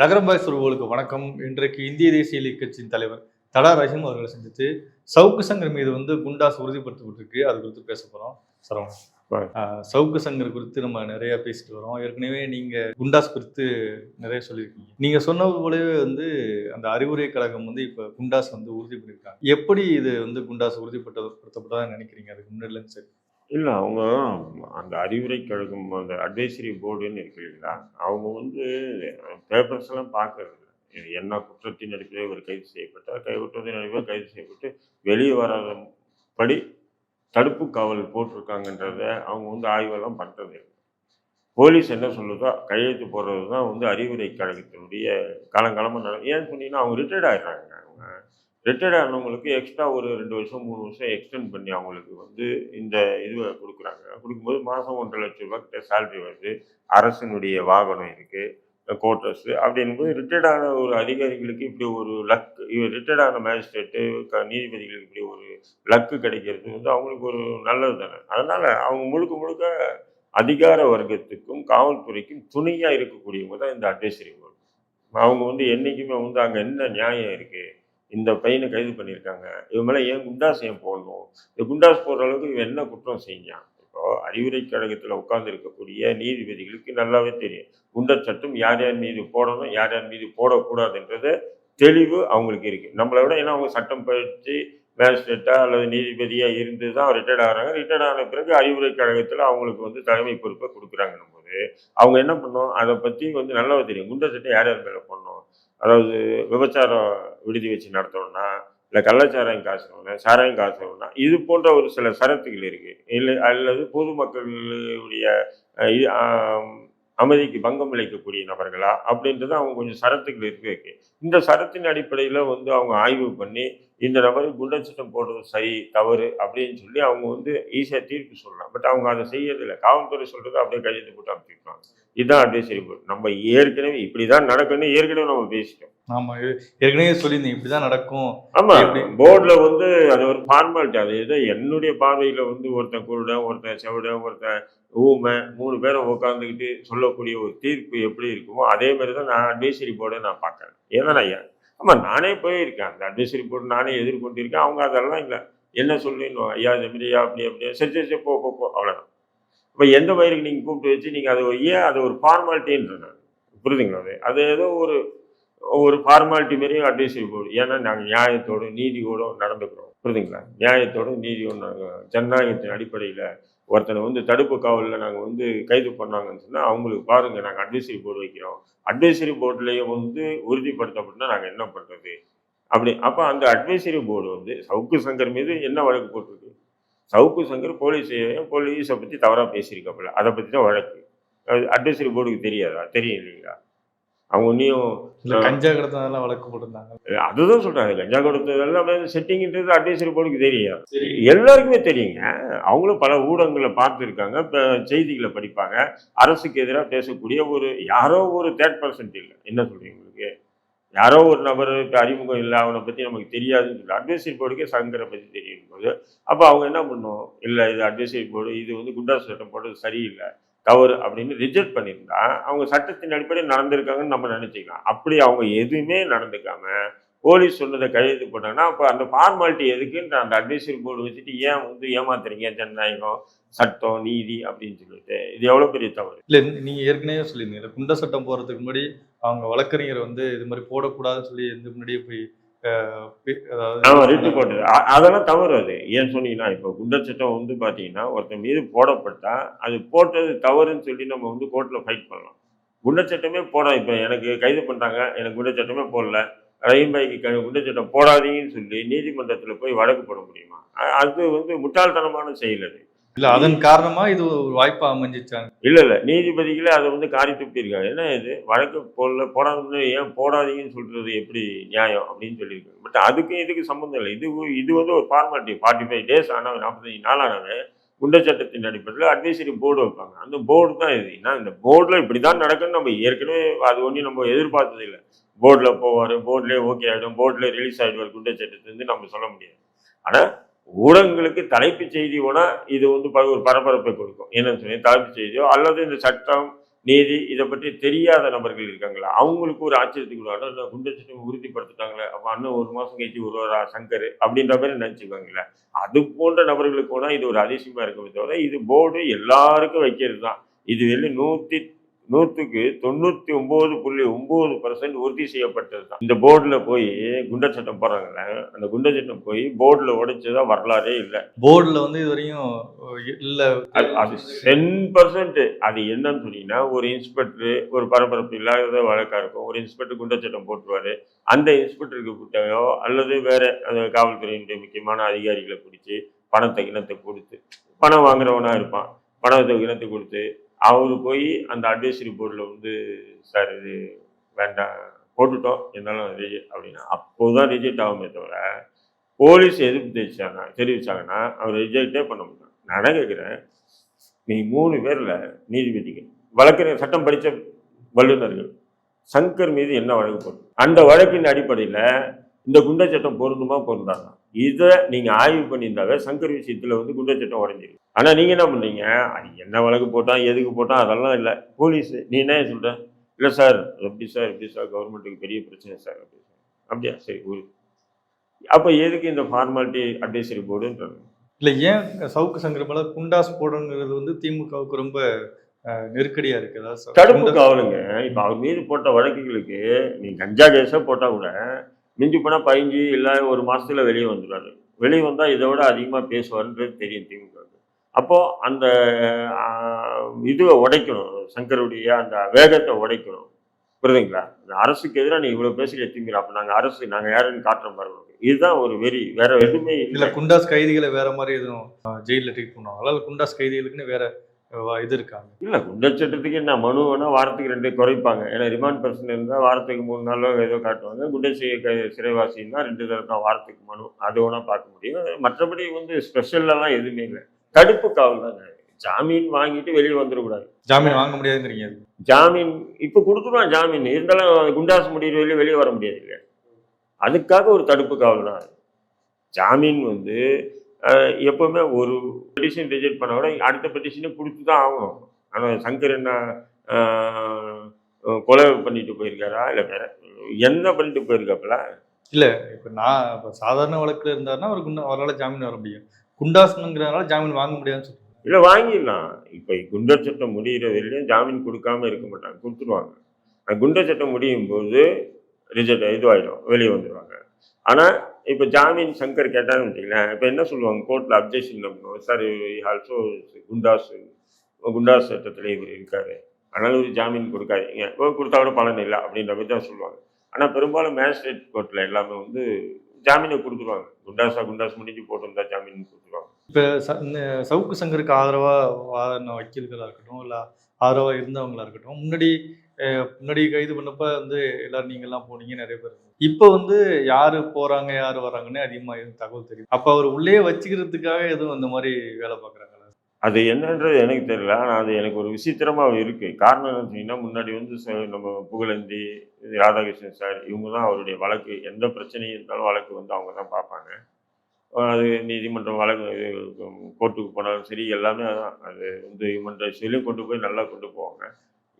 ரகரபாய் சுருவுகளுக்கு வணக்கம். இன்றைக்கு இந்திய தேசிய லீக் கட்சியின் தலைவர் தடா ரஹீம் அவர்களை சந்தித்து சவுக்கு சங்கர் மீது வந்து குண்டாஸ் உறுதிப்படுத்தப்பட்டிருக்கு. அது குறித்து பேச போறோம். சரவணன் சவுக்கு சங்கர் குறித்து நம்ம நிறைய பேசிட்டு வரோம். ஏற்கனவே நீங்க குண்டாஸ் குறித்து நிறைய சொல்லியிருக்கீங்க. நீங்க சொன்னது போலவே வந்து அந்த அறிவுரை கழகம் வந்து இப்ப குண்டாஸ் வந்து உறுதி பண்ணியிருக்காங்க எப்படி இது வந்து குண்டாஸ் உறுதிப்படுத்தப்பட்டதா நினைக்கிறீங்க? அதுக்கு முன்னாடில இருந்து சரி. இல்லை அவங்க அந்த அறிவுரை கழகம் அந்த அட்வைசரி போர்டுன்னு இருக்கு இல்லைங்களா? அவங்க வந்து பேப்பர்ஸ் எல்லாம் பார்க்கறது இல்ல. இது என்ன குற்றத்தின் அடிப்படையில் இவர் கைது செய்யப்பட்டார் கைவிட்டத்தின் அடிப்படையில் கைது செய்யப்பட்டு வெளியே வராத படி தடுப்பு காவல் போட்டிருக்காங்கன்றத அவங்க வந்து ஆய்வெல்லாம் பண்ணுறது போலீஸ் என்ன சொல்லுதோ கையெழுத்து போடுறது தான் வந்து அறிவுரை கழகத்தினுடைய காலங்காலமாக நட ஏன்னு சொன்னீங்கன்னா அவங்க ரிட்டையர்ட் ஆகிடுறாங்க ரிட்டையர்ட் ஆனவங்களுக்கு எக்ஸ்ட்ரா ஒரு ரெண்டு வருஷம் மூணு வருஷம் எக்ஸ்டெண்ட் பண்ணி அவங்களுக்கு வந்து இந்த இதுவை கொடுக்குறாங்க. கொடுக்கும்போது மாதம் ஒன்றரை லட்சம் ரூபாய் கிட்ட சேலரி வருது. அரசினுடைய வாகனம் இருக்குது கோட்டர்ஸு அப்படின்போது ரிட்டையர்ட் ஆன ஒரு அதிகாரிகளுக்கு இப்படி ஒரு லக் ரிட்டையர்ட் ஆன மேஜிஸ்ட்ரேட்டு நீதிபதிகளுக்கு இப்படி ஒரு லக்கு கிடைக்கிறது வந்து அவங்களுக்கு ஒரு நல்லது தானே. அதனால் அவங்க முழுக்க முழுக்க அதிகார வர்க்கத்துக்கும் காவல்துறைக்கும் துணையாக இருக்கக்கூடியவங்க தான் இந்த அட்வைசரி போர்டு அவங்க வந்து என்றைக்குமே வந்து அங்கே என்ன நியாயம் இருக்குது இந்த பையனை கைது பண்ணியிருக்காங்க. இவன் மேலே ஏன் குண்டாஸ் ஏன் போடணும்? இந்த குண்டாஸ் போடுற அளவுக்கு இவன் என்ன குற்றம் செஞ்சான்? இப்போ அறிவுரை கழகத்தில் உட்கார்ந்து இருக்கக்கூடிய நீதிபதிகளுக்கு நல்லாவே தெரியும். குண்டர் சட்டம் யார் யார் மீது போடணும் யார் யார் மீது போடக்கூடாதுன்றது தெளிவு அவங்களுக்கு இருக்குது நம்மளை விட ஏன்னா அவங்க சட்டம் பயிற்சி மேஜிஸ்ட்ரேட்டாக அல்லது நீதிபதியாக இருந்து தான் ரிட்டையர்ட் ஆகிறாங்க. ரிட்டையர்ட் ஆன பிறகு அறிவுரை கழகத்தில் அவங்களுக்கு வந்து தலைமை பொறுப்பை கொடுக்குறாங்கன்னும் போது அவங்க என்ன பண்ணோம் அதை பற்றி வந்து நல்லாவே தெரியும். குண்டர் சட்டம் யார் யார் மேலே பண்ணோம் அதாவது விபச்சாரம் விடுதி வச்சு நடத்தணும்னா இல்லை கள்ளச்சாராயம் காசுனா சாராயம் காசுனா இது போன்ற ஒரு சில சரத்துகள் இருக்குது இல்லை அல்லது பொதுமக்களுடைய இது அமைதிக்கு பங்கம் விளைக்கக்கூடிய நபர்களா அப்படின்றது அவங்க கொஞ்சம் சரத்துகள் இருக்கு. இந்த சரத்தின் அடிப்படையில் வந்து அவங்க ஆய்வு பண்ணி இந்த நபர் குண்டர் சட்டம் போடுறது சரி தவறு அப்படின்னு சொல்லி அவங்க வந்து ஈஸியாக தீர்ப்பு சொல்லலாம். பட் அவங்க அதை செய்யறதில்லை. காவல்துறை சொல்றது அப்படியே கையெழுத்து போட்டு அமைச்சிருக்காங்க இதுதான் அட்வைசரி போர்டு நம்ம ஏற்கனவே இப்படி தான் நடக்குன்னு ஏற்கனவே நம்ம பேசிட்டோம். ஆமா இது ஏற்கனவே சொல்லியிருந்தீங்க இப்படிதான் நடக்கும். ஆமா எப்படி? போர்டுல வந்து அது ஒரு ஃபார்மாலிட்டி அது ஏதோ என்னுடைய பார்வையில வந்து ஒருத்தன் குருடன் ஒருத்தன் செவிடன் ஒருத்தன் ஊமை மூணு பேரை உட்காந்துக்கிட்டு சொல்லக்கூடிய ஒரு தீர்ப்பு எப்படி இருக்குமோ அதே மாதிரி தான் நான் அட்வைசரி போர்டை நான் பார்க்கறேன். ஏன்னா நான் ஆமாம் நானே போயிருக்கேன். அந்த அட்வைசரி போர்டு நானே எதிர்கொண்டிருக்கேன். அவங்க அதெல்லாம் இல்லை. என்ன சொல்லிடணும் ஐயா ஜெமிரியா அப்படி அப்படியே சரி சரி சரி போ போ போ. அவ்வளோதான் இப்போ எந்த வயிறுக்கு நீங்கள் கூப்பிட்டு வச்சு நீங்கள் அதை ஏன் அது ஒரு ஃபார்மாலிட்டின்ற நான். புரியுதுங்களா அது? அது ஏதோ ஒரு ஒரு ஃபார்மாலிட்டி மாரியும் அட்வைசரி போர்டு ஏன்னா நாங்கள் நியாயத்தோடும் நீதியோடும் நடந்துக்கிறோம். புரியுதுங்களா? நியாயத்தோடும் நீதியோடு நாங்கள் ஜனநாயகத்தின் அடிப்படையில் ஒருத்தனை வந்து தடுப்பு காவலில் நாங்கள் வந்து கைது பண்ணாங்கன்னு சொன்னால் அவங்களுக்கு பாருங்கள் நாங்கள் அட்வைசரி போர்டு வைக்கிறோம். அட்வைசரி போர்டுலேயே வந்து உறுதிப்படுத்தப்பட்டா நாங்கள் என்ன பண்ணுறது அப்படி அப்போ அந்த அட்வைசரி போர்டு வந்து சவுக்கு சங்கர் மீது என்ன வழக்கு போட்டிருக்கு? சவுக்கு சங்கர் போலீஸையும் போலீஸை பற்றி தவறாக பேசியிருக்காப்புல. அதை பற்றி தான் வழக்கு அட்வைசரி போர்டுக்கு தெரியாதா? தெரியும் இல்லைங்களா? அவங்க இன்னும் கஞ்சா கடத்ததெல்லாம் வழக்கு போட்டிருந்தாங்க. அதுதான் சொல்றாங்க. கஞ்சா கொடுத்ததெல்லாம் செட்டிங்ன்றது அட்வைசரி போர்டுக்கு தெரியும். எல்லாருக்குமே தெரியுங்க. அவங்களும் பல ஊடகங்களை பார்த்துருக்காங்க. இப்போ செய்திகளை படிப்பாங்க. அரசுக்கு எதிராக பேசக்கூடிய ஒரு யாரோ ஒரு தேர்ட் பர்சன்ட் இல்லை. என்ன சொல்றீங்க உங்களுக்கு? யாரோ ஒரு நபர் இப்போ அறிமுகம் இல்லை. அவனை பற்றி நமக்கு தெரியாதுன்னு சொல்லி அட்வைசரி போர்டுக்கே சங்கரை பற்றி தெரியும் போது அப்போ அவங்க என்ன பண்ணும்? இல்லை இது அட்வைசரி போர்டு இது வந்து குண்டாஸ் சட்டம் போடுறது சரியில்லை. தவறு அப்படின்னு ரிஜெக்ட் பண்ணியிருந்தா அவங்க சட்டத்தின் அடிப்படையில் நடந்திருக்காங்கன்னு நம்ம நினச்சிக்கலாம். அப்படி அவங்க எதுவுமே நடந்துக்காம போலீஸ் சொன்னதை கையெழுத்து போட்டாங்கன்னா அப்போ அந்த ஃபார்மாலிட்டி எதுக்குன்ற அந்த அட்வைசரி போர்டு வச்சுட்டு ஏன் வந்து ஏமாத்துறீங்க ஜனநாயகம் சட்டம் நீதி அப்படின்னு சொல்லிட்டு. இது எவ்வளோ பெரிய தவறு? இல்லை நீங்கள் ஏற்கனவே சொல்லியிருந்தீங்க. குண்ட சட்டம் போகிறதுக்கு முன்னாடி அவங்க வழக்கறிஞர் வந்து இது மாதிரி போடக்கூடாதுன்னு சொல்லி இந்த முன்னாடியே போய் ரிட்டு அதெல்லாம் தவறு அது. ஏன்னு சொன்னீங்கன்னா இப்போ குண்டர் சட்டம் வந்து பார்த்தீங்கன்னா ஒருத்தன் மீது போடப்பட்டா அது போட்டது தவறுன்னு சொல்லி நம்ம வந்து கோர்ட்டில் ஃபைட் பண்ணலாம். குண்டர் சட்டமே போட இப்போ எனக்கு கைது பண்ணுறாங்க எனக்கு குண்டர் சட்டமே போடல. ரயில்பாய்க்கு க குண்டர் சட்டம் போடாதீங்கன்னு சொல்லி நீதிமன்றத்தில் போய் வழக்கு போட முடியுமா? அது வந்து முட்டாள்தனமான செயல் அது. இல்ல அதன் காரணமா இது ஒரு வாய்ப்பா அமைஞ்சிச்சாங்க. இல்லை இல்லை நீதிபதிகளே அதை வந்து காரி துப்பியிருக்காங்க. என்ன இது? வழக்கு போடல போடாதுன்னு ஏன் போடாதீங்கன்னு சொல்றது எப்படி நியாயம் அப்படின்னு சொல்லியிருக்காங்க. பட் அதுக்கும் இதுக்கு சம்மந்தம் இல்லை. இது இது வந்து ஒரு ஃபார்மாலிட்டி ஃபார்ட்டி ஃபைவ் டேஸ் ஆனால் நாற்பத்தஞ்சு நாள் ஆனவே குண்டர் சட்டத்தின் அடிப்படையில் அட்வைசரி போர்டு வைப்பாங்க. அந்த போர்டு தான் இது. ஏன்னா இந்த போர்டில் இப்படி தான் நடக்குன்னு நம்ம ஏற்கனவே அது ஒன்றும் நம்ம எதிர்பார்த்தது இல்லை. போர்டில் போவார் போர்ட்லேயே ஓகே ஆகிடும் போர்டில் ரிலீஸ் ஆகிடுவார் குண்டர் சட்டத்துலேருந்து நம்ம சொல்ல முடியாது. ஆனால் ஊடகங்களுக்கு தலைப்புச் செய்தி வேணா இது வந்து ஒரு பரபரப்பை கொடுக்கும். என்னன்னு சொல்லி தலைப்புச் செய்தியோ அல்லது இந்த சட்டம் நீதி இதை பற்றி தெரியாத நபர்கள் இருக்காங்களா? அவங்களுக்கு ஒரு ஆச்சரியத்துக்கு குண்டு சட்டம் உறுதிப்படுத்திட்டாங்களே அப்போ அண்ணன் ஒரு மாதம் கழிச்சு ஒருவரா சங்கர் அப்படின்ற மாதிரி நினச்சிக்குவாங்களே அது போன்ற நபர்களுக்கு கூட இது ஒரு அதிசயமாக இருக்குமே தவிர இது போர்டு எல்லாருக்கும் வைக்கிறது தான் இது வெளியே நூற்றி நூற்றுக்கு தொண்ணூற்றி ஒம்பது புள்ளி ஒம்பது பர்சன்ட் உறுதி செய்யப்பட்டது தான். இந்த போர்டில் போய் குண்டர் சட்டம் போடுறாங்கல்ல அந்த குண்டர் சட்டம் போய் போர்டில் உடைச்சதா வரலாறே இல்லை. போர்டில் வந்து இது வரையும் இல்லை. அது டென் பர்சன்ட் அது என்னன்னு சொன்னீங்கன்னா ஒரு இன்ஸ்பெக்டர் ஒரு பரபரப்பு இல்லாத வழக்கா இருக்கும். ஒரு இன்ஸ்பெக்டர் குண்டர் சட்டம் போட்டுருவாரு. அந்த இன்ஸ்பெக்டருக்கு கிட்டயோ அல்லது வேற அந்த காவல்துறையினுடைய முக்கியமான அதிகாரிகளை பிடிச்சி பணத்தை இனத்தை கொடுத்து பணம் வாங்குறவனா இருப்பான். பணத்தை இனத்தை கொடுத்து அவர் போய் அந்த அட்வைசரி போர்டில் வந்து சார் இது வேண்டாம். போட்டுட்டோம். இருந்தாலும் ரிஜெக்ட் அப்படின்னா. அப்போது தான் ரிஜெக்ட் ஆகுமே தவிர போலீஸ் எதிர்ப்பு தெரிவிச்சாங்க தெரிவிச்சாங்கன்னா அவர் ரிஜெக்டே பண்ண முடியும் நான் கேட்குறேன்? நீ மூணு பேரில் நீதிபதிகள் வழக்கறிஞர் சட்டம் படித்த வல்லுநர்கள் சங்கர் மீது என்ன வழக்கு போடும் அந்த வழக்கின் அடிப்படையில் இந்த குண்டர் சட்டம் பொருந்துமா பொருந்தாங்க இதை நீங்கள் ஆய்வு பண்ணியிருந்தாவே சங்கர் விஷயத்தில் வந்து குண்டர் சட்டம் உடஞ்சிருக்கு ஆனால் நீங்கள் என்ன பண்ணீங்க அது என்ன வழக்கு போட்டான் எதுக்கு போட்டான் அதெல்லாம் இல்லை. போலீஸ் நீ என்ன சொல்ற? இல்லை சார் எப்படி சார் எப்படி சார் கவர்மெண்ட்டுக்கு பெரிய பிரச்சனை சார் அப்படி அப்படியா? சரி ஒரு. அப்போ எதுக்கு இந்த ஃபார்மாலிட்டி அட்வைசரி போர்டுன்றது இல்லை ஏன் சவுக்கு சங்கர் மேல குண்டாஸ் போடுங்கிறது வந்து திமுகவுக்கு ரொம்ப அஹ், நெருக்கடியா இருக்கு? அதாவது தடுப்பு காவலுங்க. இப்போ அவர் மீது போட்ட வழக்குகளுக்கு நீ கஞ்சா கேஸாக போட்டால் கூட மிஞ்சி போனால் பதிஞ்சு இல்லை ஒரு மாசத்துல வெளியே வந்துடுவாரு வெளியே வந்தால் இதை விட அதிகமாக பேசுவாருன்றது தெரியும் திமுக அப்போது அந்த இதுவை உடைக்கணும். சங்கருடைய அந்த வேகத்தை உடைக்கணும். புரியுதுங்களா? இந்த அரசுக்கு எதிராக நீ இவ்வளோ பேசுகிற திமுக அப்போ நாங்கள் அரசு நாங்கள் யாருன்னு காட்டுற மாதிரி. இதுதான் ஒரு வெறி. வேற எதுவுமே இல்ல குண்டாஸ் கைதிகளை வேற மாதிரி எதுவும் ஜெயில்ல ட்ரீட் பண்ணுவாங்க அதாவது குண்டாஸ் கைதிகளுக்குன்னு வேற இது இருக்காங்க. இல்லை குண்டச்சட்டத்துக்கு என்ன? மனு வேணால் வாரத்துக்கு ரெண்டு குறைப்பாங்க. ஏன்னா ரிமாண்ட் பர்சன் இருந்தால் வாரத்துக்கு மூணு நாளோ ஏதோ காட்டுவாங்க. குண்டர் சி- க- சிறைவாசின்னா ரெண்டு தடவை தான் வாரத்துக்கு மனு. அது வேணால் பார்க்க முடியும். மற்றபடி வந்து ஸ்பெஷல்லாம் எதுவுமே இல்லை. தடுப்பு காவல் தாங்க ஜாமீன் வாங்கிட்டு வெளியே வந்துடக்கூடாது. ஜாமீன் வாங்க முடியாதுங்கிறீங்க ஜாமீன் இப்போ கொடுத்துருவான் ஜாமீன். இருந்தாலும் குண்டாசு முடிகிற வெளியே வெளியே வர முடியாது இல்லையா அதுக்காக ஒரு தடுப்பு காவல் தான். ஜாமீன் வந்து எப்பவுமே ஒரு பெட்டிஷன் ரிஜெக்ட் பண்ண விட அடுத்த பெட்டிஷனை கொடுத்து தான் ஆகணும். ஆனால் சங்கர் என்ன கொலை பண்ணிட்டு போயிருக்காரா? இல்லை வேற என்ன பண்ணிட்டு போயிருக்காப்புல? இப்ப நான் இப்ப சாதாரண வழக்குல இருந்தாருன்னா அவர் குண்டா அவரால் ஜாமீன் வர முடியும் குண்டாஸ்ங்கிறதுனால ஜாமீன் வாங்க முடியாதுன்னு சொல்றீங்க இல்லை வாங்கிடலாம். இப்போ குண்டர் சட்டம் முடிகிற வரையிலும் ஜாமீன் கொடுக்காம இருக்க மாட்டாங்க கொடுத்துருவாங்க. குண்டர் சட்டம் முடியும் போது ரிஜெக்ட் இதுவாகிடும் வெளியே வந்துடுவாங்க ஆனால் இப்போ ஜாமீன் சங்கர் கேட்டான்னு வச்சுக்கலாம் இப்போ என்ன சொல்லுவாங்க? கோர்ட்டில் அப்ஜெக்ஷன் பண்ணணும் சார் ஆல்சோ குண்டாஸ் குண்டாஸ் சட்டத்தில் இவர் இருக்கார். அதனால ஒரு ஜாமீன் கொடுக்காதீங்க. இப்போ கொடுத்தா கூட பலன் இல்லை அப்படின்ற மாதிரி தான் சொல்லுவாங்க. ஆனால் பெரும்பாலும் மேஜிஸ்ட்ரேட் கோர்ட்டில் எல்லாமே வந்து ஜாமீனை கொடுத்துருவாங்க. குண்டாஸா குண்டாஸ் முடிஞ்சு போட்டிருந்தா ஜாமீன் கொடுத்துருவாங்க. இப்போ இந்த சவுக்கு சங்கருக்கு ஆதரவாக வாதின வக்கீல்களாக இருக்கட்டும் இல்லை ஆதரவாக இருந்தவங்களா இருக்கட்டும் முன்னாடி முன்னாடி கைது பண்ணப்ப வந்து எல்லாரும் நீங்க எல்லாம் போனீங்க நிறைய பேர் இப்போ வந்து யாரு போறாங்க யாரு வராங்கன்னு அதிகமா எதுவும் தகவல் தெரியும் அப்ப அவர் உள்ளே வச்சுக்கிறதுக்காக எதுவும் அந்த மாதிரி வேலை பாக்குறாங்களா அது என்னன்றது எனக்கு தெரியல. ஆனால் அது எனக்கு ஒரு விசித்திரமாக இருக்குது காரணம் என்னன்னு சொன்னீங்கன்னா முன்னாடி வந்து ச- நம்ம புகழந்தி ராதாகிருஷ்ணன் சார் இவங்க தான் அவருடைய வழக்கு. எந்த பிரச்சனையும் இருந்தாலும் வழக்கு வந்து அவங்க தான் பார்ப்பாங்க அது நீதிமன்றம் வழக்கு இது, கோர்ட்டுக்கு போனாலும் சரி எல்லாமே அது வந்து ஹியூமன் ரைட்ஸ்லையும் கொண்டு போய் நல்லா கொண்டு போவாங்க.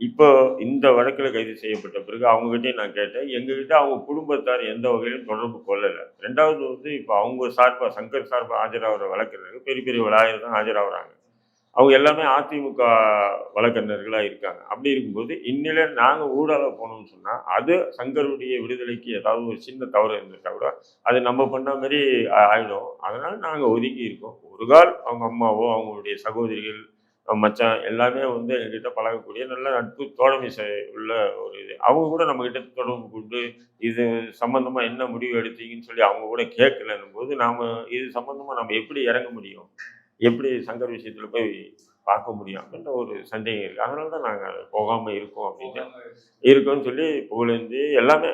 இப்போ இந்த வழக்கில் கைது செய்யப்பட்ட பிறகு அவங்ககிட்டயும் நான் கேட்டேன். எங்ககிட்ட அவங்க குடும்பத்தார் எந்த வகையிலும் தொடர்பு கொள்ளலை. ரெண்டாவது வந்து இப்போ அவங்க சார்பாக சங்கர் சார்பாக ஆஜராகிற வழக்கறிஞர்கள் பெரிய பெரிய விளாயர் தான் ஆஜராகிறாங்க. அவங்க எல்லாமே அதிமுக வழக்கறிஞர்களாக இருக்காங்க. அப்படி இருக்கும்போது இந்நிலையில் நாங்கள் ஊடாக போனோம்னு சொன்னால் அது சங்கருடைய விடுதலைக்கு ஏதாவது ஒரு சின்ன தவறு இருந்துட்டா கூட அது நம்ம பண்ண மாதிரி ஆகிடும் அதனால் நாங்கள் ஒதுங்கி இருக்கோம். ஒரு கால் அவங்க அம்மாவோ அவங்களுடைய சகோதரிகள் மச்சான் எல்லாமே வந்து எங்ககிட்ட பழகக்கூடிய நல்ல நட்பு தோழமை உள்ள ஒரு இது. அவங்க கூட நம்ம கிட்ட தொடர்பு கொண்டு இது சம்பந்தமா என்ன முடிவு எடுத்தீங்கன்னு சொல்லி அவங்க கூட கேட்கலன்னும் போது நாம இது சம்பந்தமா நம்ம எப்படி இறங்க முடியும்? எப்படி சங்கர் விஷயத்துல போய் பார்க்க முடியும்? அப்படின்ற ஒரு சந்தேகம் இருக்கு. அதனால தான் நாங்கள் போகாம இருக்கோம் அப்படின்னு இருக்கோம்னு சொல்லி புகழேந்தி எல்லாமே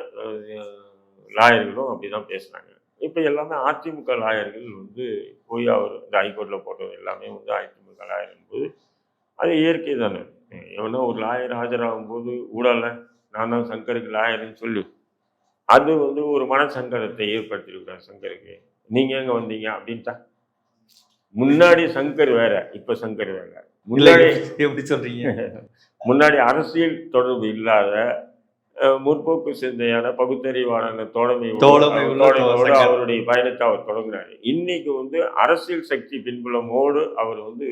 லாயர்களும் அப்படிதான் பேசுனாங்க இப்போ எல்லாமே அதிமுக லாயர்கள் வந்து போய் அவர் இந்த ஹைகோர்ட்டில் போட்டது எல்லாமே வந்து அதிமுக லாயர் போது அது இயற்கை தானே. எவனோ ஒரு லாயர் ஆஜராகும் போது ஊடல நான் தான் சங்கருக்கு லாயர்னு சொல்லி. அது வந்து ஒரு மனசங்கடத்தை ஏற்படுத்திருக்கிறார் சங்கருக்கு. நீங்க எங்க வந்தீங்க அப்படின்ட்டா? முன்னாடி சங்கர் வேற இப்ப சங்கர் வேற. முன்னாடி எப்படி சொல்றீங்க? முன்னாடி அரசியல் தொடர்பு இல்லாத முற்போக்கு சிந்தையான பகுத்தறிவான தோழமை தோழமையோடு. அவருடைய பயணத்தை அவர் தொடங்குறாரு இன்னைக்கு வந்து அரசியல் சக்தி பின்புலமோடு அவர் வந்து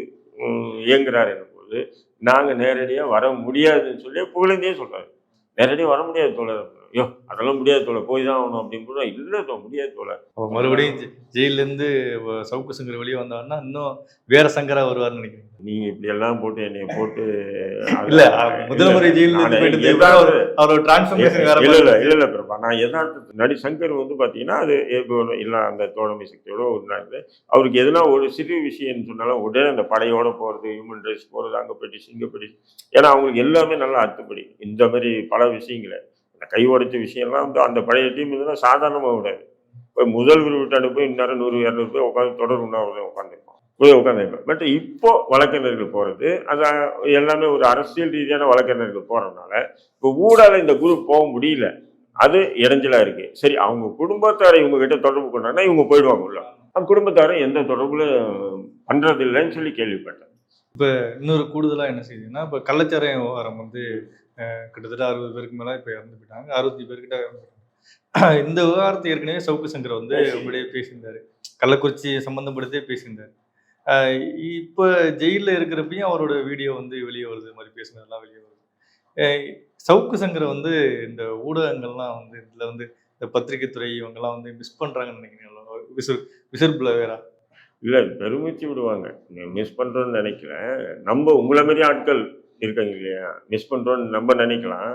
இயங்குறார் போது நாங்க நேரடியா வர முடியாதுன்னு சொல்லி புகழந்தே சொல்றாரு. நேரடியா வர முடியாது தோழர். ஐயோ அதெல்லாம் முடியாது தோழர் போய் தான் ஆகணும் அப்படின்னு கூட இல்லை தோ முடியாது தோழர். அப்ப மறுபடியும் ஜெ- ஜெயில்ல இருந்து வ- சவுக்கு சங்கர் வெளியே வந்தாருன்னா இன்னும் வேற சங்கரா வருவார்னு நினைக்கிறேன். நீங்க இப்படி எல்லாம் போட்டு என்னைய போட்டு இல்ல அ- முதல் முறை ஜெயில்ல இருந்து நான் போயிட்டு ஏதாவது அவரோட டிரான்ஸ்ஃபர்மேஷன் வேற இல்ல இல்ல இல்ல இல்ல பிரபா நான் யதார்த்தத்து நடி சங்கர் வந்து பாத்தீங்கன்னா அது இல்ல அந்த தோழமை சக்தியோட ஒன்றா இருந்து அவருக்கு எதுனா ஒரு சிறு விஷயம்னு சொன்னாலும் உடனே அந்த படையோட போறது ஹியூமன் ரைட்ஸ் போறது அங்க பெட்டிஷன் இங்க பெட்டிஷன் ஏன்னா அவங்களுக்கு எல்லாமே நல்லா அத்துப்படி. இந்த மாதிரி பல விஷயங்களை. அந்த கை உடைச்ச விஷயம்லாம் வந்து அந்த பழைய டீம் இதெல்லாம் சாதாரணமாக விடாது. இப்போ முதல் விட்டாண்டு போய் இந்நேரம் நூறு இரநூறு பேர் உட்காந்து தொடர் உண்ணாவிரதம் உட்காந்துருப்போம் போய் உட்காந்துருப்போம் பட் இப்போ வழக்கறிஞர்கள் போகிறது அது எல்லாமே ஒரு அரசியல் ரீதியான வழக்கறிஞர்கள் போகிறதுனால இப்போ ஊடால இந்த குரூப் போக முடியல. அது இடைஞ்சலாக இருக்கு. சரி அவங்க குடும்பத்தாரை இவங்கக்கிட்ட தொடர்பு கொண்டாங்கன்னா இவங்க போயிடுவாங்க உள்ள. அவங்க குடும்பத்தாரும் எந்த தொடர்புல பண்ணுறதில்லைன்னு சொல்லி கேள்விப்பட்டேன். இப்போ இன்னொரு கூடுதலாக என்ன செய்யுதுன்னா இப்போ கள்ளச்சாராயம் விவகாரம் வந்து கிட்டத்தட்ட அறுபது பேருக்கு மேல இப்ப இறந்து போயிட்டாங்க. அறுபத்தி பேர்கிட்ட. இந்த விவகாரத்தை ஏற்கனவே சவுக்கு சங்கர் வந்து. உங்களுடைய பேசியிருந்தாரு. கள்ளக்குறிச்சி சம்பந்தப்படுத்தே பேசியிருந்தாரு. இப்ப ஜெயில்ல இருக்கிறப்பையும் அவரோட வீடியோ வந்து வெளியே வருது. மாதிரி பேசுனதெல்லாம் வெளியே வருது. சவுக்கு சங்கரை வந்து இந்த ஊடகங்கள்லாம் வந்து இதுல வந்து இந்த பத்திரிகை துறை இவங்கெல்லாம் வந்து மிஸ் பண்றாங்கன்னு நினைக்கிறீங்களா? விசில் விசில் பிளவேரா இல்ல பெருமிச்சு விடுவாங்க. மிஸ் பண்றோம்னு நினைக்கிறேன். நம்ம உங்களை மாதிரி ஆட்கள் இருக்காங்க இல்லையா? மிஸ் பண்றோம்னு நம்ம நினைக்கலாம்.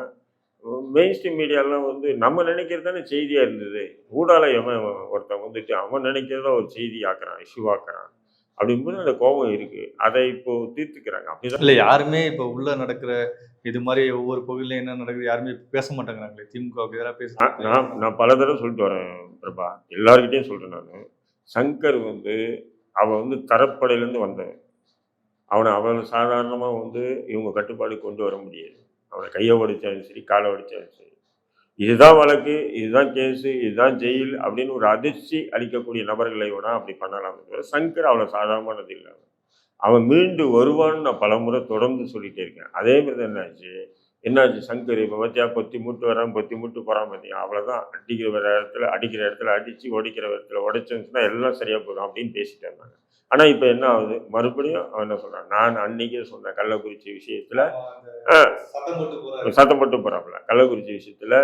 மெயின் ஸ்ட்ரீம் மீடியாலாம் வந்து நம்ம நினைக்கிறது தானே செய்தியா இருந்தது. ஊடால எவன் ஒருத்தன் வந்துட்டு அவன் நினைக்கிறத ஒரு செய்தி ஆக்குறான் இஷ்யூ ஆக்குறான். அப்படிங்கும்போது அந்த கோபம் இருக்கு. அதை இப்போ தீர்த்துக்கிறாங்க. அப்படிதான் இல்ல யாருமே இப்ப உள்ள நடக்கிற இது மாதிரி ஒவ்வொரு பகுதியிலும் என்ன நடக்குது யாருமே பேச மாட்டேங்கிறாங்களே. திமுகவுக்கு எதிராக நான் நான் பேச நான் பல தடவை சொல்லிட்டு வரேன் பிரபா. எல்லார்கிட்டயும் சொல்றேன் நான். சங்கர் வந்து அவன் வந்து தரப்படையிலேருந்து வந்தவன். அவனை அவ்வளோ சாதாரணமாக வந்து இவங்க கட்டுப்பாடு கொண்டு வர முடியாது. அவனை கையை உடைச்சாலும் சரி காலை உடைச்சாலும் சரி. இதுதான் வழக்கு இதுதான் கேஸு இதுதான் ஜெயில் அப்படின்னு ஒரு அதிர்ச்சி அளிக்கக்கூடிய நபர்களை வேணால் அப்படி பண்ணலாம் தவிர சங்கர் அவ்வளோ சாதாரணமானது இல்லை அவன் மீண்டு வருவான்னு நான் பலமுறை தொடர்ந்து சொல்லிகிட்டே இருக்கேன். அதே மாதிரி தான் என்னாச்சு என்னாச்சு? சங்கர் இப்போ பத்தியா? பொத்தி மூட்டு வரான் பொத்தி மூட்டு போகிறான் பார்த்தியா அவ்வளோதான் அடிக்கிற இடத்துல அடிக்கிற இடத்துல அடித்து உடைக்கிற இடத்துல உடைச்சுன்னா எல்லாம் சரியாக போயிடும் அப்படின்னு பேசிட்டு இருந்தாங்க. ஆனால் இப்போ என்ன ஆகுது? மறுபடியும் அவன் என்ன சொல்கிறான் நான் அன்னைக்கே சொன்னேன் கள்ளக்குறிச்சி விஷயத்தில் சத்தம் போட்டு போகிறாப்புல கள்ளக்குறிச்சி விஷயத்தில்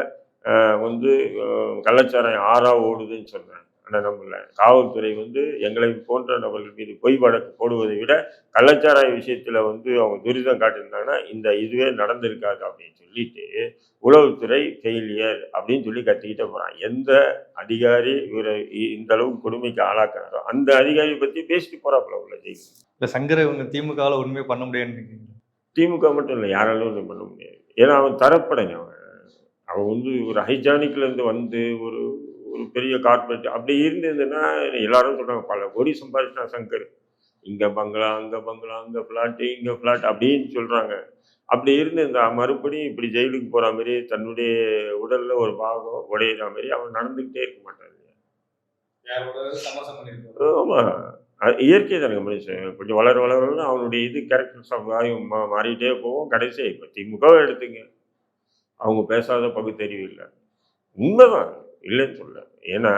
வந்து அஹ், கள்ளச்சாராயம் ஆறா ஓடுதுன்னு சொன்னேன் ஆனால் நம்மள காவல்துறை வந்து எங்களை போன்ற நபர்கள் மீது பொய் வழக்கு போடுவதை விட கள்ளச்சாராய விஷயத்தில் வந்து அவங்க துரிதம் காட்டியிருந்தாங்கன்னா இந்த இதுவே நடந்திருக்காது அப்படின்னு சொல்லிட்டு உளவுத்துறை ஃபெயிலியர் அப்படின்னு சொல்லி கத்திக்கிட்டே போகிறான் எந்த அதிகாரி இவரை இந்த அளவுக்கு கொடுமைக்கு ஆளாக்குறாரோ அந்த அதிகாரியை பற்றி பேசிட்டு போகிறாப்புல உள்ள ஜெயில் இல்ல சங்கரை இவங்க திமுகவில் ஒண்ணுமே பண்ண முடியாதுன்னு? திமுக மட்டும் இல்லை யாராலும் ஒன்றும் பண்ண முடியாது. ஏன்னா அவன் தரப்படைங்க அவன். அவன் வந்து ஒரு ஹைஜானிக்ல இருந்து வந்து ஒரு ஒரு பெரிய கார்பரேட் அப்படி இருந்ததுன்னா எல்லாரும் சொல்றாங்க பல கோடி சம்பாதிச்சான் சங்கர். இங்க பங்களா அங்க பங்களா அங்க பிளாட்டு இங்க பிளாட் அப்படின்னு சொல்றாங்க. அப்படி இருந்து இந்த மறுபடியும் இப்படி ஜெயிலுக்கு போற மாதிரி தன்னுடைய உடல்ல ஒரு பாகம் உடையிற மாதிரி அவன் நடந்துக்கிட்டே இருக்க மாட்டான். ஆமா. அது இயற்கை தானே மனுஷன். கொஞ்சம் வளர வளர அவனுடைய இது கேரக்டர்ஸ் மா மாறிட்டே போகும். கடைசி இப்போ திமுகவை எடுத்துங்க. அவங்க பேசாத பகுத்தறிவு இல்லை. உண்மைதான். இல்லைன்னு சொல்ல ஏன்னா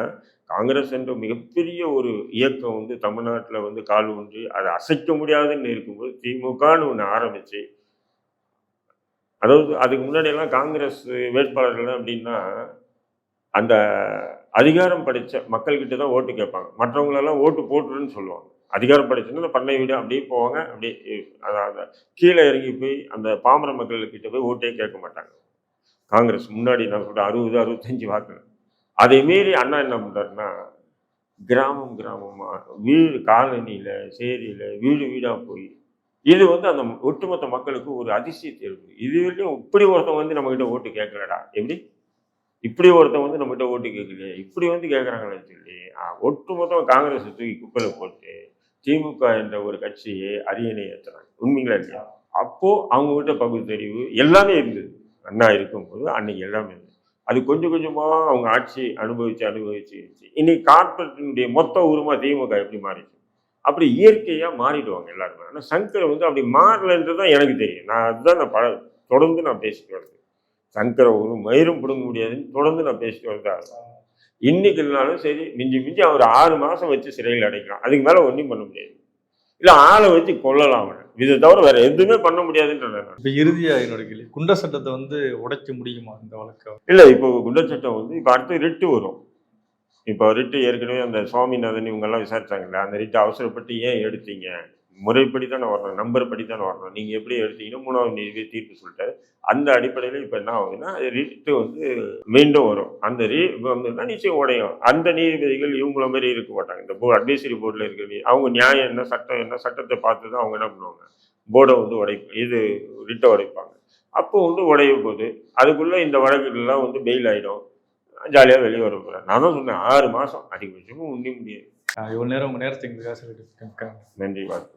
காங்கிரஸ் என்ற மிகப்பெரிய ஒரு இயக்கம் வந்து தமிழ்நாட்டில் வந்து கால் ஊன்றி அதை அசைக்க முடியாதுன்னு இருக்கும்போது திமுகன்னு ஒன்று ஆரம்பித்து அதாவது அதுக்கு முன்னாடியெல்லாம் காங்கிரஸ் வேட்பாளர்கள் அப்படின்னா அந்த அதிகாரம் படித்த மக்கள்கிட்ட தான் ஓட்டு கேட்பாங்க. மற்றவங்களெல்லாம் ஓட்டு போட்டுருன்னு சொல்லுவாங்க. அதிகாரம் படிச்சுன்னா அந்த பண்ணை வீடு அப்படியே போவாங்க. அப்படியே அதாவது கீழே இறங்கி போய் அந்த பாமர மக்கள்கிட்ட போய் ஓட்டே கேட்க மாட்டாங்க. காங்கிரஸ் முன்னாடி நான் சொல்கிறேன் அறுபது அறுபத்தஞ்சு வாக்குகள். அதை மீறி அண்ணா என்ன பண்ணுறாருன்னா கிராமம் கிராமமாக வீடு காலனியில் சேரியில் வீடு வீடாக போய் இது வந்து அந்த ஒட்டுமொத்த மக்களுக்கு ஒரு அதிசயத்தை இருக்கு இது வரைக்கும் இப்படி ஒருத்தன் வந்து நம்மகிட்ட ஓட்டு கேட்கலடா. எப்படி? இப்படி ஒருத்தன் வந்து நம்மகிட்ட ஓட்டு கேட்கலையே. இப்படி வந்து கேட்குறாங்களே சொல்லி ஒட்டுமொத்தம் காங்கிரஸை தூக்கி குப்பையில் போட்டு திமுக என்ற ஒரு கட்சியை அரியணை ஏற்றுறாங்க உண்மைங்களா இல்லையா? அப்போது அவங்ககிட்ட பகுத்தறிவு எல்லாமே இருந்தது. அண்ணா இருக்கும்போது அன்னைக்கு எல்லாமே இருந்தது. அது கொஞ்சம் கொஞ்சமா அவங்க ஆட்சி அனுபவிச்சு அனுபவிச்சு இன்னைக்கு கார்பரேட்டினுடைய மொத்த உருமா திமுக எப்படி மாறிச்சு அப்படி இயற்கையாக மாறிடுவாங்க எல்லாருமே. ஆனால் சங்கரை வந்து அப்படி மாறலைன்றது தான் எனக்கு தெரியும். நான் அதுதான் நான் பல தொடர்ந்து நான் பேசிட்டு வருது சங்கரை ஒரு மயிரும் பிடுங்க முடியாதுன்னு தொடர்ந்து நான் பேசிட்டு வரதா இன்னைக்கு இல்லைனாலும் சரி மிஞ்சி மிஞ்சி அவர் ஆறு மாதம் வச்சு சிறையில் அடைக்கலாம். அதுக்கு மேலே ஒன்றும் பண்ண முடியாது. இல்லை ஆளை வச்சு கொல்லலாம் அவனை. இதை தவிர வேற எதுவுமே பண்ண முடியாதுன்றேன் நான் இப்போ இறுதியா என்னோட கேள்வி குண்டா சட்டத்தை வந்து உடைக்க முடியுமா இந்த வழக்கை? இல்லை இப்போ குண்டச்சட்டம் வந்து இப்போ அடுத்து ரிட்டு வரும். இப்போ ரிட்டு ஏற்கனவே அந்த சுவாமிநாதன் இவங்கெல்லாம் விசாரிச்சாங்கல்ல அந்த ரிட்டு அவசரப்பட்டு ஏன் எடுத்தீங்க? முறைப்படி தானே வரணும் நம்பர் படி தானே வரணும். நீங்கள் எப்படி எடுத்தீங்கன்னா மூணாவது நீதி தீர்ப்பு சொல்லிட்டாரு. அந்த அடிப்படையில் இப்போ என்ன ஆகுதுன்னா ரிட்டு வந்து மீண்டும் வரும். அந்த ரீ வந்துன்னா நிச்சயம் உடையும். அந்த நீதிபதிகள் இவங்கள மாதிரி இருக்க மாட்டாங்க. இந்த போர்டு அட்வைசரி போர்டில் இருக்கிற அவங்க நியாயம் என்ன சட்டம் என்ன சட்டத்தை பார்த்து தான் அவங்க என்ன பண்ணுவாங்க? போர்டை வந்து உடைப்பு இது ரிட்டை உடைப்பாங்க. அப்போ வந்து உடைய போகுது அதுக்குள்ளே இந்த வழக்குகள்லாம் வந்து பெயில் ஆகிடும் ஜாலியாக வெளியே வர போகிறேன் நான் தான் சொன்னேன் ஆறு மாதம் அதிகபட்சமும் உண்ணி முடியாது. இவ்வளோ நேரம் உங்க நேரத்தை எங்களுக்காக சொல்லிட்டு நன்றி வாழ்த்து.